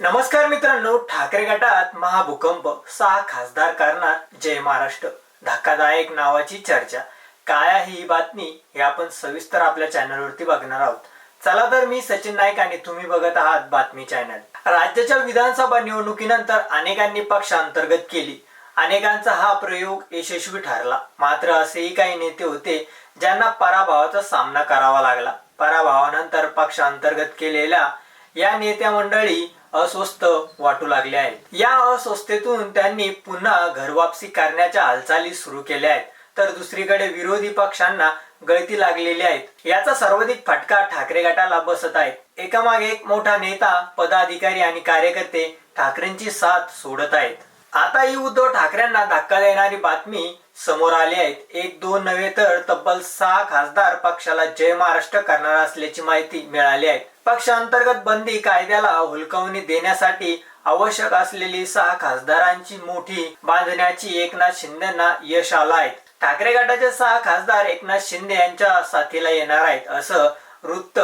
नमस्कार मित्रांनो ठाकरे गटात महाभूकंप सहा खासदार करणार जय महाराष्ट्र. धक्कादायक नावाची चर्चा. काय आहे ही बातमी हे आपण सविस्तर आपल्या चॅनलवरती बघणार आहोत. चला तर मी सचिन नाईक आणि तुम्ही बघत आहात बातमी चॅनल. राज्याच्या विधानसभा निवडणुकीनंतर अनेकांनी पक्षांतर्गत केली. अनेकांचा हा प्रयोग यशस्वी ठरला. मात्र असेही काही नेते होते ज्यांना पराभवाचा सामना करावा लागला. पराभवानंतर पक्षांतर्गत केलेल्या या नेत्या मंडळी अस्वस्थ वाटू लागले आहेत. या अस्वस्थेतून त्यांनी पुन्हा घरवापसी करण्याच्या हालचाली सुरू केल्या आहेत. तर दुसरीकडे विरोधी पक्षांना गळती लागलेली आहेत. याचा सर्वाधिक फटका ठाकरे गटाला बसत आहे एकामागे एक मोठा नेता पदाधिकारी आणि कार्यकर्ते ठाकरेंची साथ सोडत आहेत. आता ही उद्धव ठाकरेंना धक्का देणारी बातमी समोर आली आहेत एक दोन नव्हे तर तब्बल सहा खासदार पक्षाला जय महाराष्ट्र करणार असल्याची माहिती मिळाली आहे. पक्षांतर्गत बंदी कायद्याला हुलकावणी देण्यासाठी आवश्यक असलेली सहा खासदारांची मोठी बांधण्याची एकनाथ शिंदेना यश आला आहे. ठाकरे गटाचे सहा खासदार एकनाथ शिंदे यांच्या साथीला येणार आहेत असं वृत्त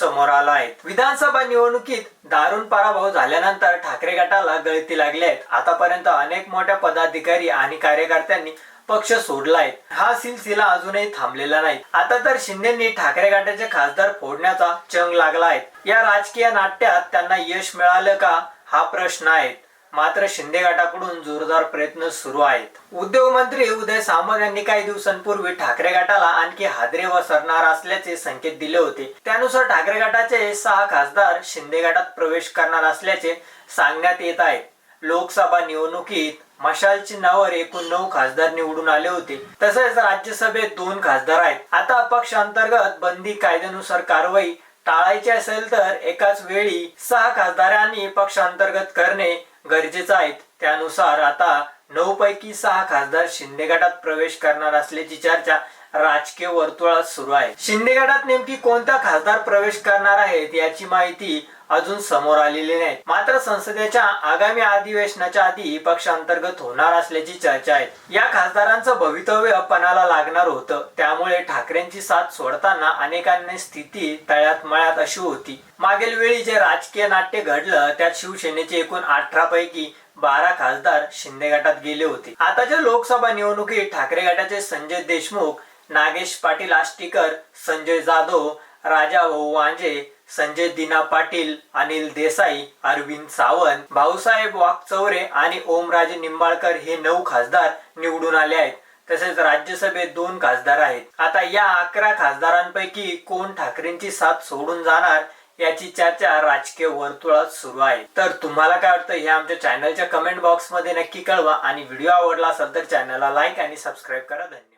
समोर आलं आहे विधानसभा निवडणुकीत दारुण पराभव झाल्यानंतर ठाकरे गटाला गळती लागली आहेत आतापर्यंत अनेक मोठ्या पदाधिकारी आणि कार्यकर्त्यांनी पक्ष सोडलाय हा सिलसिला अजूनही थांबलेला नाही. आता तर शिंदेनी ठाकरे गटाचे खासदार फोडण्याचा चंग लागला आहे या राजकीय नाट्यात त्यांना यश मिळालं का? हा प्रश्न आहे. मात्र शिंदे गटाकडून जोरदार प्रयत्न सुरू आहेत. उद्योग मंत्री उदय सामंत यांनी काही दिवसांपूर्वी ठाकरे गटाला आणखी हादरे वसरणार असल्याचे संकेत दिले होते. त्यानुसार ठाकरे गटाचे सहा खासदार शिंदे गटात प्रवेश करणार असल्याचे सांगण्यात येत आहे. लोकसभा निवडणुकीत मशाल चिन्हावर एकूण नऊ खासदार निवडून आले होते. तसेच राज्यसभेत दोन खासदार आहेत. आता पक्ष अंतर्गत बंदी कायद्यानुसार कारवाई टाळायची असेल तर एकाच वेळी सहा खासदारांनी पक्ष अंतर्गत करणे गरजेचं आहे त्यानुसार आता नऊ पैकी सहा खासदार शिंदे गटात प्रवेश करणार असल्याची चर्चा राजकीय वर्तुळात सुरू आहे. शिंदे गटात नेमकी कोणता खासदार प्रवेश करणार आहेत याची माहिती अजून समोर आलेली नाही. मात्र संसदेच्या आगामी अधिवेशनाच्या आधी पक्षांतर्गत होणार असल्याची चर्चा आहे. या खासदारांचं भवितव्य पणाला लागणार होतं. त्यामुळे ठाकरेंची साथ सोडताना अनेकांनी स्थिती तळ्यात मळ्यात अशी होती. मागील वेळी जे राजकीय नाट्य घडलं त्यात शिवसेनेचे एकूण अठरा पैकी बारा खासदार शिंदे गटात गेले होते. आताच्या लोकसभा निवडणुकीत ठाकरे गटाचे संजय देशमुख नागेश पाटील आष्टीकर संजय जाधव राजा भाऊ वांजे संजय दिना पाटील अनिल देसाई अरविंद सावंत भाऊसाहेब वाकचौरे आणि ओमराजे निंबाळकर हे नऊ खासदार निवडून आले आहेत. तसेच राज्यसभेत दोन खासदार आहेत. आता या अकरा खासदारांपैकी कोण ठाकरेंची साथ सोडून जाणार याची चर्चा राजकीय वर्तुळात सुरू आहे. तर तुम्हाला काय वाटतं हे आमच्या चॅनलच्या कमेंट बॉक्समध्ये नक्की कळवा आणि व्हिडिओ आवडला असेल तर चॅनलला लाईक आणि सबस्क्राईब करा. धन्यवाद.